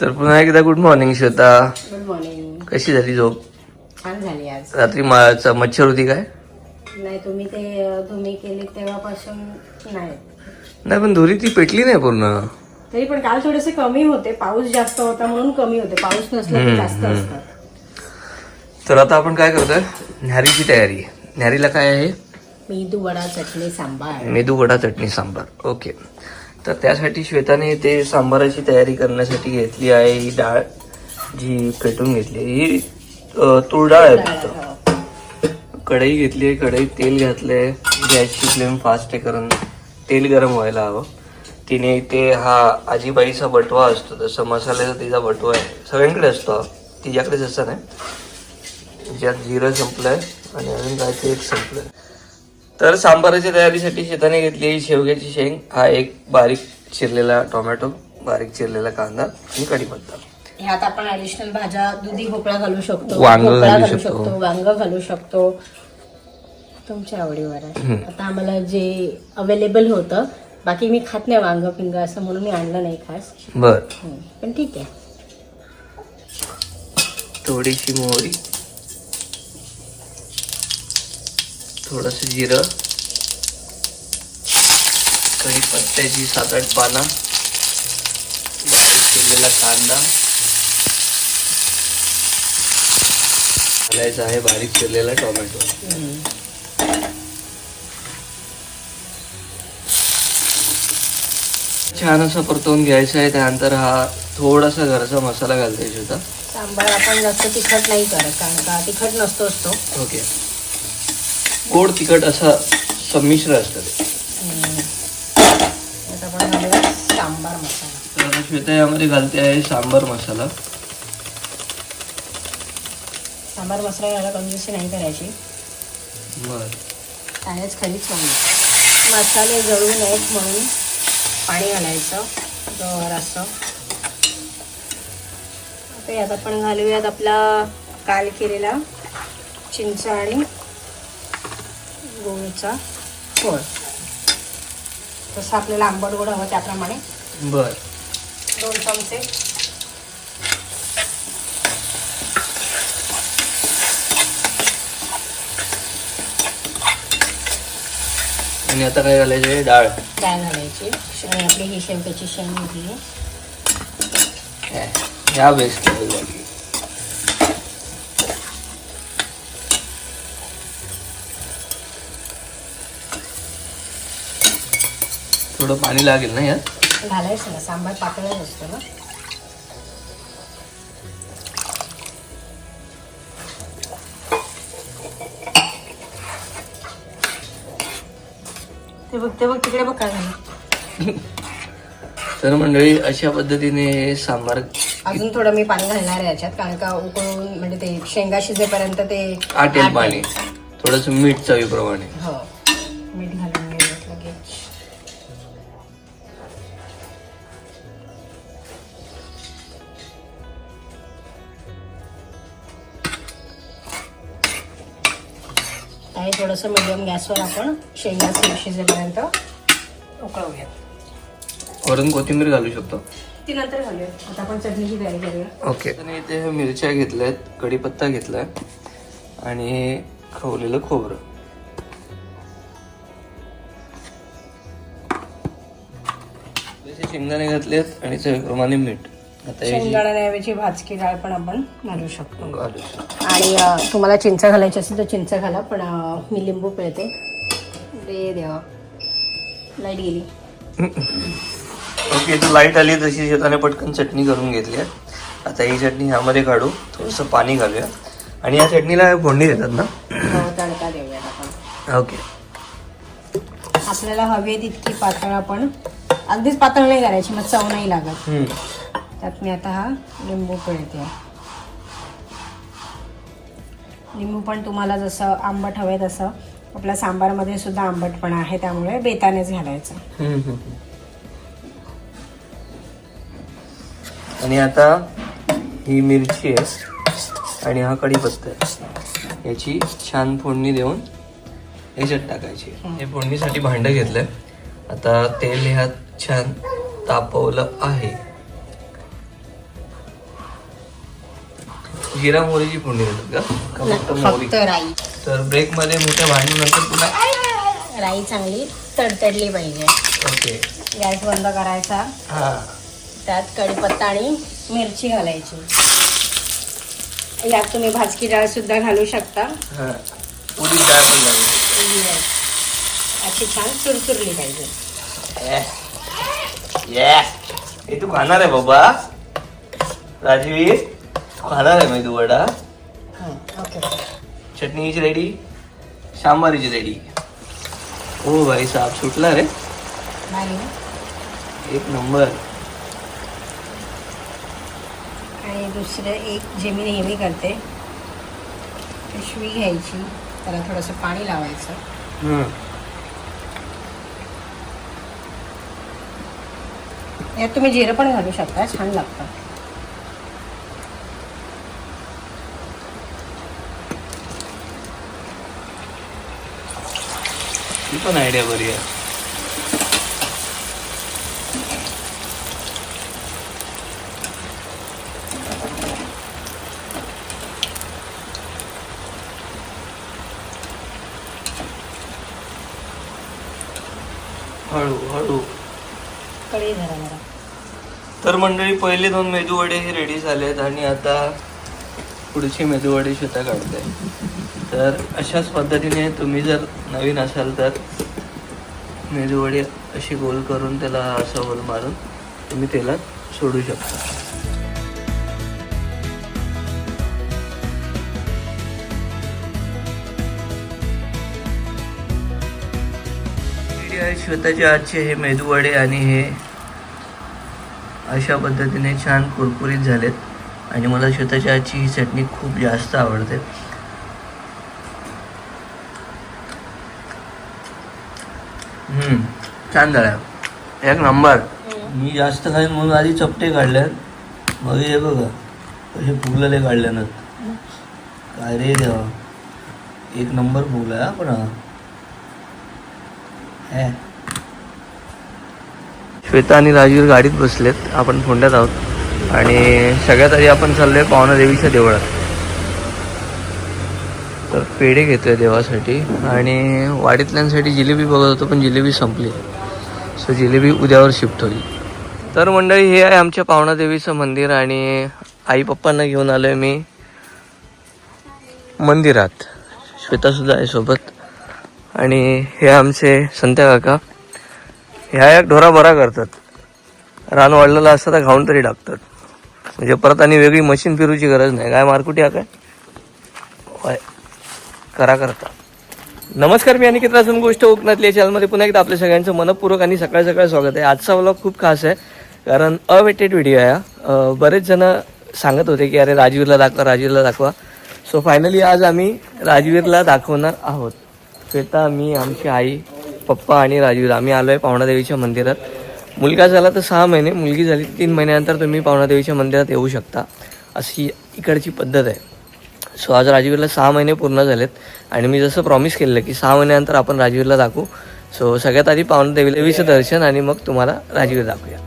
तर पुन्हा एकदा good morning Shweta. Good morning कशी झाली झोप? छान झाली आज. रात्री मा- मच्छर होती काय? नाही तुम्ही ते तुम्ही केली तेव्हापासून नाही. नाही पण धुरी ती पेटली नाही पूर्ण. तरी पण काल थोडेसे कमी होते. पाऊस जास्त होता म्हणून कमी होते. पाऊस नसला की जास्त असतात. तर आता आपण काय करतोय? न्यारीची तयारी. न्यारीला काय आहे? मेदू वडा चटणी सांबार. मेदू वडा चटणी सांबार. ओके. तर त्यासाठी श्वेताने ते सांबाराची तयारी करण्यासाठी घेतली आहे. ही डाळ जी पेटून घेतली ही अ, तूर डाळ आहे फक्त. कढई घेतली आहे. कढईत तेल घातलंय. गॅसची फ्लेम फास्ट आहे कारण तेल गरम व्हायला हवं. तिने ते हा आजीबाईचा बटवा असतो. तसं मसाल्याचा तिचा बटवा आहे. सगळ्यांकडे असतो तिच्याकडे तिच्याकडेच असं नाही. ज्यात जिरं संपलंय आणि अजून काय ते एक संपलंय. तर सांबाराच्या तयारीसाठी शेताने घेतली शेवग्याची शेंग. हा एक बारीक चिरलेला टोमॅटो बारीक चिरलेला कांदा आणि कढीपत्ता. ह्यात आपण ऍडिशनल भाज्या दुधी भोपळा घालू शकतो वांग भोपळा घालू घालू शकतो. शकतो वांग घालू शकतो. तुमच्या आवडीवर आहे. आता आम्हाला जे अवेलेबल होतं बाकी मी खात नाही वांग पिंग असं म्हणून मी आणलं नाही खास. बर. हम्म. पण ठीक आहे. थोडीशी मोहरी. थोडस जिरं. कढीपत्त्याची सात आठ पानं. बारीक चिरलेला कांदा. घालायचा आहे बारीक चिरलेला टोमॅटो. छान असं परतवून घ्यायचं आहे त्यानंतर हा थोडासा घरचा मसाला घालता होता सांबार आपण जास्त तिखट नाही करत कारण का तिखट नसतो असतो ओके. गोड तिखट असा संमिश्र असतं ते. आता आपण घालूया सांबार मसाला. तर आता श्वेता यामध्ये घालते आहे सांबर मसाला. सांबार मसाला घालायला कंजूसी नाही करायची. बर. त्यानेच खरी चव येते. मसाले जळू नयेत म्हणून पाणी घालायचं जर असं. आता यात आपण घालूयात आपला काल केलेला चिंच आणि गोळीचा फोड. जसं आपल्याला आंबट गोड हवं त्याप्रमाणे. बर. दोन चमचे. आणि आता काय घालायचं डाळ. डाळ घालायची. श- आपली ही शेवट्याची शेंग घेतली ह्या बेस्ट थोडं पाणी लागेल ना यात? घालायचं ना सांबार पातळच असतो ना. ते बघ ते बघ तिकडे बघ काय झालं. तर मंडळी अशा पद्धतीने सांबार अजून थोडं मी पाणी घालणार आहे याच्यात कारण का उकळून म्हणजे ते शेंगा शिजेपर्यंत ते आटेल आटेल. पाणी. थोडस मीठ चवीप्रमाणे. हो. आणि थोडंसं मिडियम गॅसवर आपण शेंगा शिजेपर्यंत उकळवूयात वरून कोथिंबीर घालू शकतो. ती नंतर घालूया. आता आपण चटणीची तयारी करूया. ओके. आणि इथे मिरच्या घेतल्यात कढीपत्ता घेतलाय आणि हे खवलेलं खोबरं. शेंगदाणे घातलेत आणि चवीप्रमाणे मीठ. आता शेंगदाण्याऐवजी भाजकी डाळ पण आपण घालू शकतो. आणि तुम्हाला चिंच घालायची असेल तर चिंच घाला पण मी लिंबू पिळते. रे देवा. लाइट गेली. ओके तर लाइट आली तशी शेताने पटकन चटणी करून घेतली आहे. आता ही चटणी ह्यामध्ये काढू थोडंसं पाणी घालूया. आणि या चटणीला फोडणी देतात ना? हो, तडका देऊयात आपण. ओके. आपल्याला हवी तितकी पातळ आपण. अगदीच पातळ नाही करायची मग चव नाही लागत. त्यात मी आता हा लिंबू पिळते. लिंबू पण तुम्हाला जसं आंबट हवंय तसं. आपल्या सांबारमध्ये सुद्धा आंबटपणा आहे त्यामुळे बेतानेच घालायचं. आणि आता ही मिरची आहे आणि हा कढीपत्ता आहे. याची छान फोडणी देऊन याच्यात टाकायची. हे फोडणीसाठी भांडं घेतलंय. आता तेल ह्यात छान तापवलं आहे. जिरा मोहरीची फोडणी देतात का? फक्त मोहरी? फक्त राई. तर ब्रेकमध्ये मोठ्या भांडूनंतर पुन्हा राई चांगली तडतडली पाहिजे. ओके. गॅस बंद करायचा. हा. त्यात कढीपत्ता आणि मिरची घालायची. यात तुम्ही भाजकी डाळ सुद्धा घालू शकता. हा. डाळ पण. अशी छान चुरचुरली पाहिजे. हे तू खाणार आहे बाबा. राजवीर. खाणार आहे मी तू वडा. ओके. चटणीची रेडी सांबारीची रेडी. हो भाई साहेब सुटला रे. भारी ना? एक नंबर. आणि दुसरं एक जे मी नेहमी करते पिशवी घ्यायची त्याला थोडंसं पाणी लावायचं. हम्म. यात तुम्ही जिरं पण घालू शकता छान लागतं. ती पण आयडिया बरी आहे. हळू हळू. तर मंडळी पहिले दोन मेदूवडे हे रेडी झालेत आणि आता पुढची मेदूवडी सुद्धा काढते. तर अशाच पद्धतीने तुम्ही जर नवीन असाल तर मेदूवडी अशी गोल करून त्याला असं गोल मारून तुम्ही तेलात सोडू शकता. स्वतःच्या स्वतःचे आजचे हे मेदूवडे आणि हे अशा पद्धतीने छान कुरकुरीत झालेत. आणि मला स्वतःच्या आजची ही चटणी खूप जास्त आवडते. छान झाल्या एक नंबर. मी जास्त खाईन म्हणून आधी चपटे काढल्यात मग हे बघा कसे फुगलेले काढल्यानं काय रे देवा. एक नंबर फुगला हा पण हा. हे. श्वेता आणि राजीव गाडीत बसलेत. आपण फोंड्यात आहोत. आणि सगळ्यात आधी आपण चाललोय आहे देवीच्या देवळात. तर पेढे घेतोय देवासाठी आणि वाडीतल्यांसाठी जिलेबी बघत होतो पण जिलेबी संपली. सो जिलेबी उद्यावर शिफ्ट होईल. तर मंडळी हे आहे आमच्या पावनादेवीचं मंदिर आणि आई पप्पांना घेऊन आलोय मी मंदिरात. श्वेतासुद्धा आहे सोबत. आणि हे आमचे संत्या काका. ह्या एक ढोरा बरा करतात. रान वाढलेलं असतं तर घाऊन तरी टाकतात. म्हणजे परत आणि वेगळी मशीन फिरूची गरज नाही. काय मारकुटी हा काय? होय. करा करता. नमस्कार मी अनिकेत राजन गोष्ट कोकणातली चॅनलमध्ये पुन्हा एकदा आपल्या सगळ्यांचं मनपूर्वक आणि सकाळ सकाळ स्वागत आहे. आजचा व्लॉग खूप खास आहे कारण अवेटेड व्हिडिओ आहे बरेच जण सांगत होते की अरे राजवीरला दाखवा राजवीरला दाखवा. सो फायनली आज आम्ही राजवीरला दाखवणार आहोत. श्वेता मी आमची आई पप्पा आणि राजवीर. आम्ही आलो आहे पावणादेवीच्या मंदिरात. मुलगा झाला तर सहा महिने मुलगी झाली तीन महिन्यानंतर तुम्ही पावणादेवीच्या मंदिरात येऊ शकता. अशी इकडची पद्धत आहे. सो आज राजवीरला सहा महिने पूर्ण झालेत आणि मी जसं प्रॉमिस केलेलं की सहा महिन्यानंतर आपण राजवीरला दाखवू. सो सगळ्यात आधी पावणादेवी देवीचं दर्शन आणि मग तुम्हाला राजवीर दाखवूया.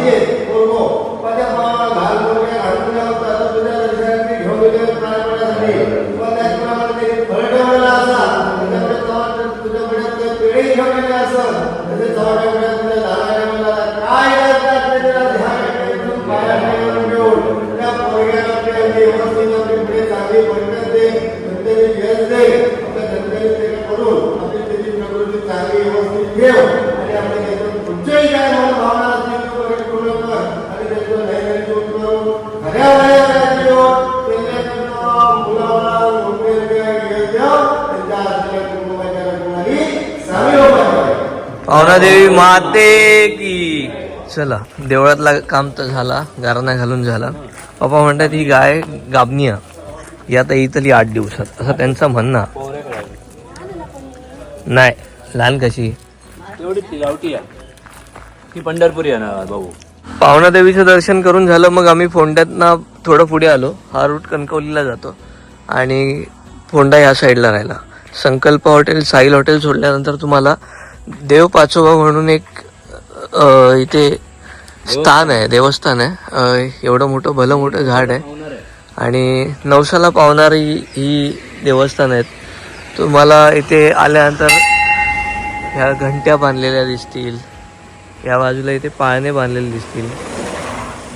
너에게 पावनादेवी माते की. चला देवळातला काम तर झाला गाराणा घालून झाला. पप्पा म्हणतात ही गाय ही आता येतली आठ दिवसात. असं त्यांचं म्हणणं. नाही लहान कशी? ती पंढरपुरी आहे ना भाऊ. पावना देवीचं दर्शन करून झालं मग आम्ही फोंड्यातनं थोडं पुढे आलो. हा रूट कणकवलीला जातो. आणि फोंडा ह्या साईडला राहिला. संकल्प हॉटेल साहिल हॉटेल सोडल्यानंतर तुम्हाला देव पाचोबा म्हणून एक अ, इथे स्थान आहे देवस्थान आहे. अ, एवढं मोठं भलं मोठं झाड आहे. आणि नवसाला पावणारी ही देवस्थान आहेत. तुम्हाला इथे आल्यानंतर ह्या घंट्या बांधलेल्या दिसतील. या बाजूला इथे पाळणे बांधलेले दिसतील.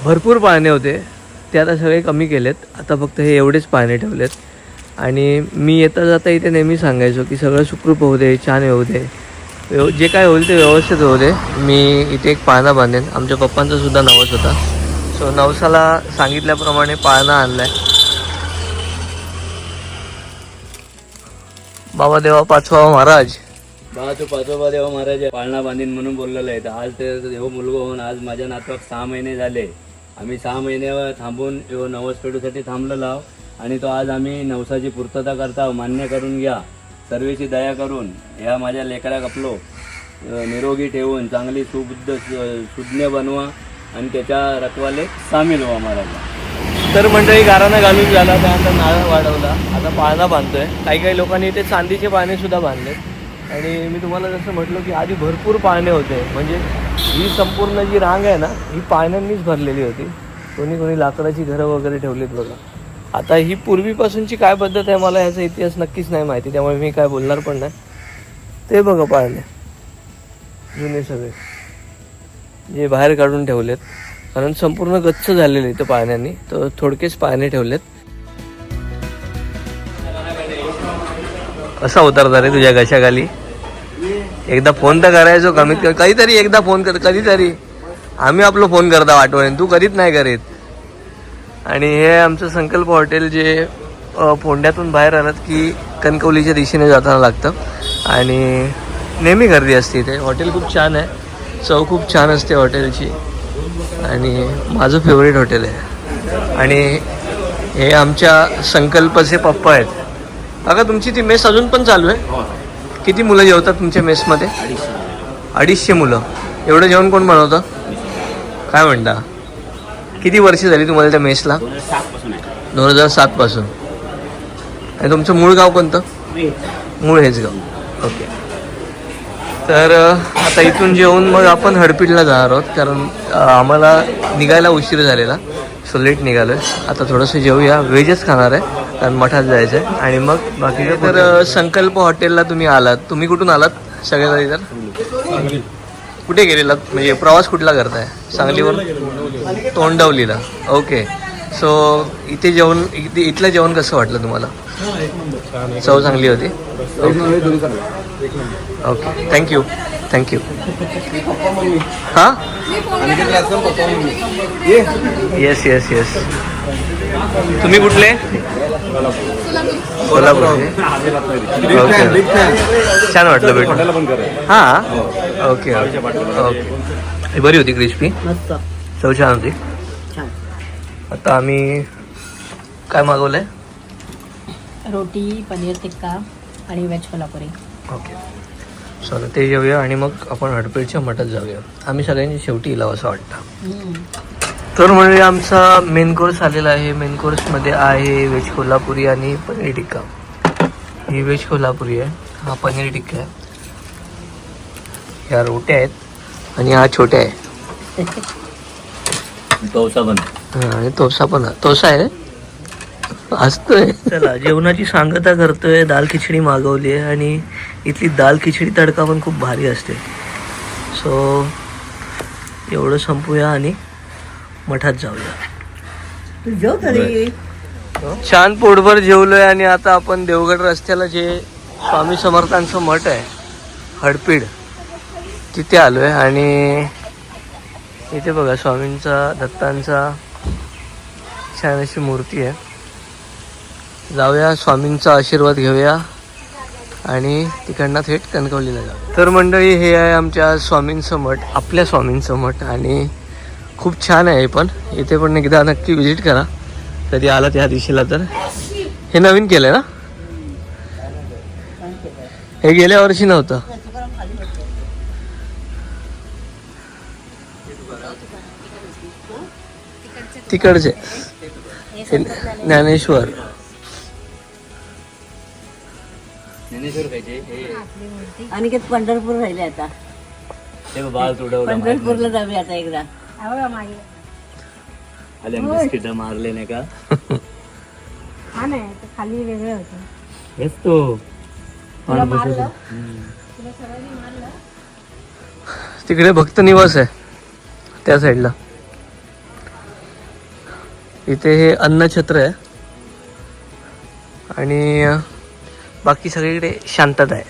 भरपूर पाळणे होते. ते आता सगळे कमी केलेत. आता फक्त हे एवढेच पाळणे ठेवलेत. आणि मी येता जाता इथे नेहमी सांगायचो की सगळं सुखरूप होऊ दे छान होऊ दे. व्यव जे काय होईल ते व्यवस्थित होऊ दे. मी इथे एक पाळणा बांधेन. आमच्या पप्पांचा सुद्धा नवस होता. सो नवसाला सांगितल्याप्रमाणे पाळणा आणलाय. बाबा देवा पाचवा महाराज. बाबा तू पाचोबा देवा महाराज पाळणा बांधीन म्हणून बोललेलं आहे. तर आज ते देव मुलगा होऊन आज माझ्या नातवाक सहा महिने झाले. आम्ही सहा महिन्यावर थांबून नवस पेढूसाठी थांबलेला आहोत. आणि तो आज आम्ही नवसाची पूर्तता करता मान्य करून घ्या. सर्वेची दया करून ह्या माझ्या लेकराक आपलो निरोगी ठेवून चांगली सुबुद्ध सुज्ञ बनवा आणि त्याच्या रखवाले सामील व्हा महाराज. तर मंडळी गाराणा घालून झाला त्यानंतर नारळ वाढवला. आता पाळणा बांधतोय. काही काही लोकांनी इथे चांदीचे पाळणे सुद्धा आणि मी तुम्हाला जसं म्हटलं की आधी भरपूर पाळणे होते. म्हणजे ही संपूर्ण जी रांग आहे ना ही पाळण्यांनीच भरलेली होती. कोणी कोणी लाकडाची घरं वगैरे ठेवलीत बघा. आता ही पूर्वीपासूनची काय पद्धत आहे मला याचा इतिहास नक्कीच नाही माहिती त्यामुळे मी काय बोलणार पण नाही. ते बघा पाळणे. जुने सगळे. जे बाहेर काढून ठेवलेत. कारण संपूर्ण गच्च झालेले इथं पाण्याने तर थोडकेच पाण्याने ठेवलेत. असा उतरता रे तुझ्या घशाखाली? एकदा फोन तर करायचो कमीत कमी कधीतरी एकदा फोन कर कधीतरी. आम्ही आपलं फोन करता आठवण तू कधीच नाही करीत. आणि हे आमचं संकल्प हॉटेल जे फोंड्यातून बाहेर आलात की कणकवलीच्या दिशेने जाताना लागतं. आणि नेहमी गर्दी असते इथे. हॉटेल खूप छान आहे. चव खूप छान असते हॉटेलची. आणि माझं फेवरेट हॉटेल आहे. आणि हे आमच्या संकल्पचे पप्पा आहेत. अगं तुमची ती मेस अजून पण चालू आहे? किती मुलं जेवतात तुमच्या मेसमध्ये? अडीचशे. मुलं. एवढं जेवण कोण बनवतं? काय म्हणता? किती वर्ष झाली तुम्हाला त्या मेसला? दोन हजार सात पासून आणि तुमचं मूळ गाव कोणतं? मूळ हेच गाव. ओके. तर आता इथून जेवून मग आपण हडपीटला जाणार आहोत कारण आम्हाला निघायला उशीर झालेला. सो लेट निघालोय. आता थोडंसं जेवूया. व्हेजच खाणार आहे कारण मठात जायचं आहे आणि मग बाकी तर संकल्प हॉटेलला तुम्ही आलात. तुम्ही कुठून आलात सगळेजण तर कुठे गेलेलात? म्हणजे प्रवास कुठला करताय? सांगलीवर तोंडवलीला. ओके सो इथे जेवण इथे इथलं जेवण कसं वाटलं तुम्हाला? चव चांगली होती? Okay thank you thank you हां येस येस येस तुम्ही कुठले? कोल्हापूर ओके छान वाटलं भेटून. हां? ओके ओके ओके बरी होती क्रिस्पी? मस्त. चव छान. होती आता आम्ही काय मागवलंय? रोटी पनीर टिक्का आणि व्हेज कोल्हापुरी. ओके. चला ते जेवूया आणि मग आपण हडपेडच्या मठात जाऊया. आम्ही सगळ्यांनी शेवटी येईल असं वाटतं. तर म्हणजे आमचा मेन कोर्स आलेला आहे. मेन कोर्समध्ये आहे व्हेज कोल्हापुरी आणि पनीर टिक्का. ही व्हेज कोल्हापुरी आहे. हा पनीर टिक्का आहे. ह्या रोट्या आहेत आणि हा छोट्या आहे. तवसा पण हा, आणि तोसा पण आहे. तोसा आहे असतोय. चला जेवणाची सांगता करतोय. दाल खिचडी मागवली आहे आणि इथली दाल खिचडी तडका पण खूप भारी असते. सो एवढं संपूया आणि मठात जाऊया. छान पोटभर जेवलोय आणि आता आपण देवगड रस्त्याला जे स्वामी समर्थांचं मठ आहे हडपीड तिथे आलोय आणि इथे बघा स्वामींचा दत्तांचा छान अशी मूर्ती आहे. जाऊया स्वामींचा आशीर्वाद घेऊया आणि तिकडनं थेट कणकवलीला जाऊ तर मंडळी हे आहे आमच्या स्वामींचं मठ आपल्या स्वामींचं मठ आणि खूप छान आहे पण. इथे पण एकदा नक्की विजिट करा. कधी आला त्या दिशेला तर. हे नवीन केलं ना? हे गेल्या वर्षी नव्हतं. तिकडचे. ज्ञानेश्वर. आणि पंढरपूर राहिले आता. हे पंढरपूरला जाऊया आता एकदा. आले बिस्किट मारले नाही का? हा नाही खाली वेगळे होते. हेच तो. तिकडे भक्त निवास आहे. त्या साईडला इथे हे अन्नछत्र आहे. आणि बाकी सगळीकडे शांतता आहे.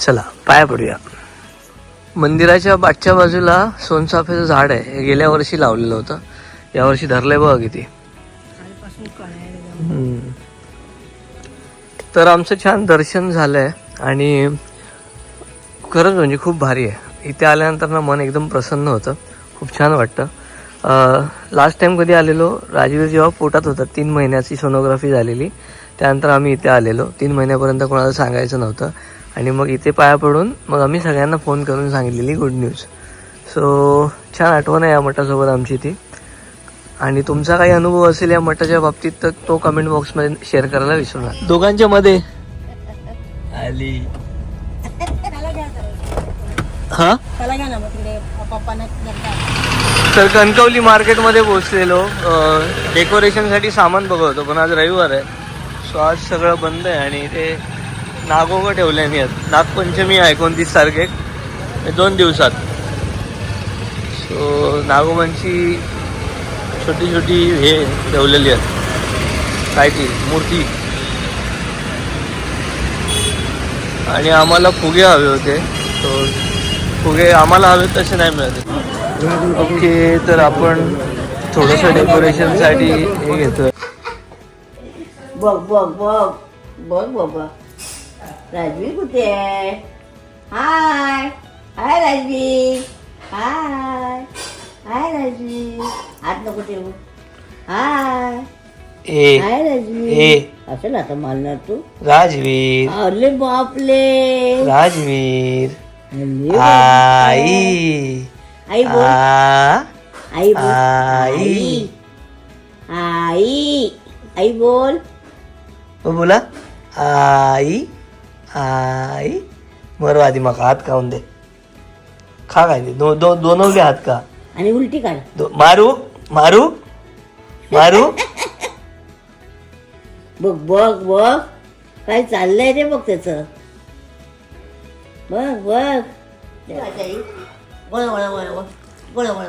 चला पाया पडूया. मंदिराच्या मागच्या बाजूला सोनसाफेचं झाड आहे. हे गेल्या वर्षी लावलेलं होतं. यावर्षी धरलंय बघा किती. तर आमचं छान दर्शन झालंय. आणि खरंच म्हणजे खूप भारी आहे. इथे आल्यानंतर ना मन एकदम प्रसन्न होतं. खूप छान वाटतं. लास्ट टाइम कधी आलेलो राजवीर जेव्हा पोटात होता तीन महिन्याची सोनोग्राफी झालेली. त्यानंतर आम्ही इथे आलेलो. तीन महिन्यापर्यंत कोणाला सांगायचं नव्हतं. आणि मग इथे पाया पडून मग आम्ही सगळ्यांना फोन करून सांगितलेली गुड न्यूज सो छान आठवण आहे या मठासोबत आमची ती. आणि तुमचा काही अनुभव असेल या मठाच्या बाबतीत तर तो कमेंट बॉक्समध्ये शेअर करायला विसरू नका. दोघांच्या मध्ये. आली. हा? तर कणकवली मार्केटमध्ये पोहोचलेलो. डेकोरेशनसाठी सामान बघत होतो पण आज रविवार आहे. सो आज सगळं बंद आहे आणि ते नागोगं ठेवले मी आहेत नागपंचमी आहे एकोणतीस तारखेक. हे दोन दिवसात. सो नागोबांची छोटी छोटी हे ठेवलेली आहेत. काय ती? मूर्ती. आणि आम्हाला फुगे हवे होते. तो फुगे आम्हाला हवे तसे नाही मिळत. ओके तर आपण थोडंसं डेकोरेशनसाठी हे घेतोय. बघ बघ बघ बघ बाबा राजवीर कुठे आहे? हाय. हाय राजवीर हाय. हाय राजवीर हात नको ठेवू हाय. ए हाय ए. राजवीर असं ना आता मारणार तू. राजवीर. अरे बापले राजवीर. आई. आई बोल. आ आई बोल. आई. आई. आई. बोल. हो बोला. आई आई. बरं आधी मग हात खाऊन दे. खा काय ते? दो दो दोनवले हात का आणि उलटी काढ. दो मारू मारू मारू. बघ बघ बघ. काय चाललंय रे बघ त्याच. बघ बघ. गोळे बोला बोला गोळे गोळे गोळे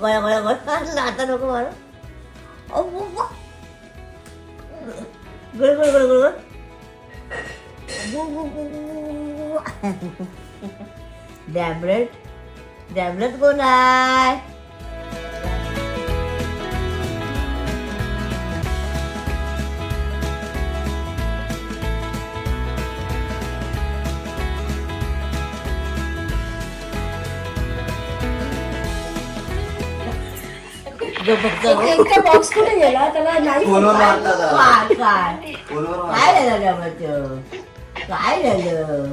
गोळ्या गोळ्या गोळ्या आता नको मारू. गोळ गोळ गोळ गोळ डॅबलेट डॅबलेट कोण आहे? बॉक्स कुठे गेला? त्याला नाही काय? काय काय झालं डॅबलेट काय झालं?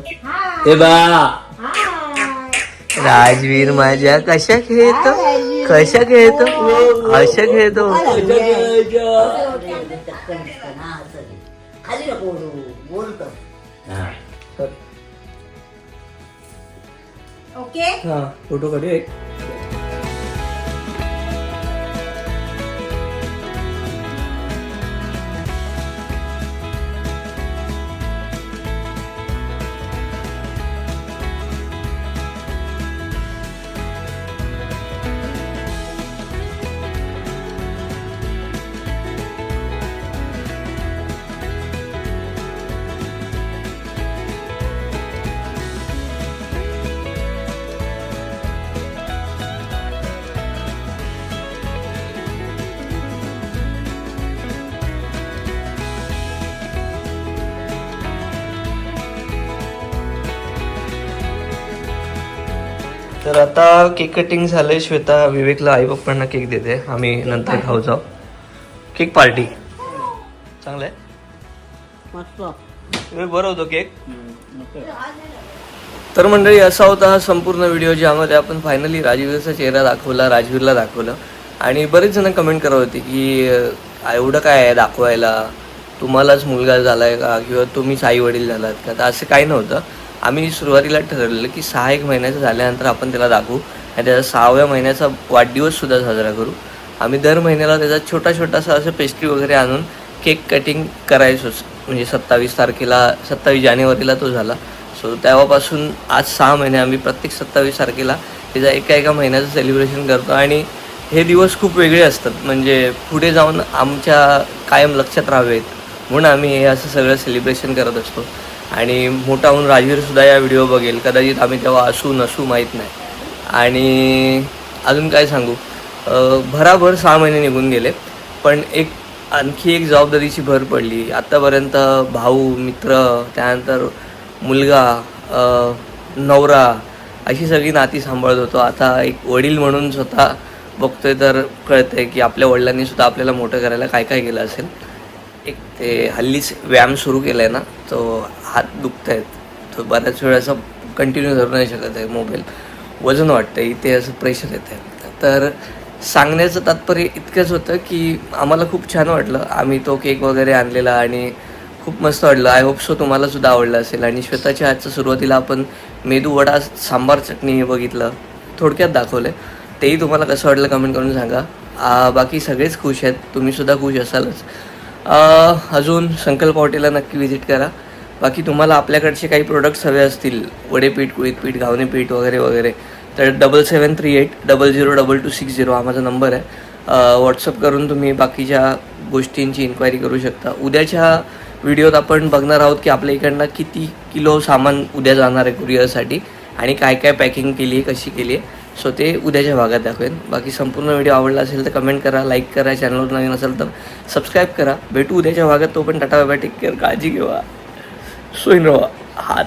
हे बा. राजवीर माझ्या कशा खेळतो कशा खेळतो अशा खेळतो खाली नको ओके? हा फोटो काढू एक तर आता केक कटिंग झालंय. श्वेता विवेकला आई पप्पांना केक देते. आम्ही नंतर खाऊ जाऊ. केक पार्टी चांगलं आहे बरं होतो केक तर मंडळी असा होता हा संपूर्ण व्हिडिओ ज्यामध्ये आपण फायनली राजवीरचा चेहरा दाखवला राजवीरला दाखवलं. आणि बरेच जण कमेंट करत होते की एवढं काय आहे दाखवायला? तुम्हालाच मुलगा झालाय का? किंवा तुम्हीच आई वडील झालात का? तर असं काही नव्हतं. आम्ही सुरुवातीला ठरवलेलं की सहा एक महिन्याचं झाल्यानंतर आपण त्याला दाखवू आणि त्याचा सहाव्या महिन्याचा वाढदिवससुद्धा साजरा करू. आम्ही दर महिन्याला त्याचा छोटा छोटासा असं पेस्ट्री वगैरे आणून केक कटिंग करायचोच म्हणजे सत्तावीस तारखेला सत्तावीस जानेवारीला तो झाला. सो तेव्हापासून आज सहा महिने आम्ही प्रत्येक सत्तावीस तारखेला त्याचा एका एका महिन्याचं सेलिब्रेशन करतो आणि हे दिवस खूप वेगळे असतात. म्हणजे पुढे जाऊन आमच्या कायम लक्षात राहावेत. म्हणून आम्ही हे असं सगळं सेलिब्रेशन करत असतो. आणि मोठा होऊन राजवीरसुद्धा या व्हिडिओ बघेल. कदाचित आम्ही तेव्हा असू नसू माहीत नाही. आणि अजून काय सांगू? भराभर सहा महिने निघून गेले पण एक आणखी एक जबाबदारीची भर पडली. आत्तापर्यंत भाऊ मित्र त्यानंतर मुलगा नवरा अशी सगळी नाती सांभाळत होतो. आता एक वडील म्हणून स्वतः बघतोय तर कळतंय की आपल्या वडिलांनी सुद्धा आपल्याला मोठं करायला काय काय केलं असेल. एक ते हल्लीच व्यायाम सुरू केला आहे ना. तो हात दुखत आहेत तो बऱ्याच वेळ असं कंटिन्यू धरू नाही शकत आहे मोबाईल वजन वाटतं इथे असं प्रेशर येत आहे तर सांगण्याचं तात्पर्य इतकंच होतं की आम्हाला खूप छान वाटलं. आम्ही तो केक वगैरे आणलेला आणि खूप मस्त वाटलं. आय होप सो तुम्हाला सुद्धा आवडलं असेल. आणि श्वेताच्या आजचं सुरुवातीला आपण मेदू वडा सांबार चटणी हे बघितलं. थोडक्यात दाखवलं तेही तुम्हाला कसं वाटलं कमेंट करून सांगा. बाकी सगळेच खुश आहेत. तुम्ही सुद्धा खुश असालच. अजून संकल्प हॉटेलला नक्की व्हिजिट करा. बाकी तुम्हाला आपल्याकडचे काही प्रोडक्ट्स हवे असतील वडेपीठ कुळीत पीठ घावणे पीठ वगैरे वगैरे तर double seven three eight double zero double two six zero हा माझा नंबर आहे. व्हॉट्सअप करून तुम्ही बाकीच्या गोष्टींची इन्क्वायरी करू शकता. उद्याच्या व्हिडिओत आपण बघणार आहोत की आपल्या इकडनं किती किलो सामान उद्या जाणार आहे कुरिअरसाठी आणि काय काय पॅकिंग केली आहे कशी केली आहे सो ते उद्याच्या भागात दाखवेन. बाकी संपूर्ण व्हिडिओ आवडला असेल तर कमेंट करा लाईक करा चॅनलवर नवीन असेल तर सबस्क्राईब करा. भेटू उद्याच्या भागात तो पण टाटा बाबा टेक केअर काळजी घेवा. सोयीन रवा हात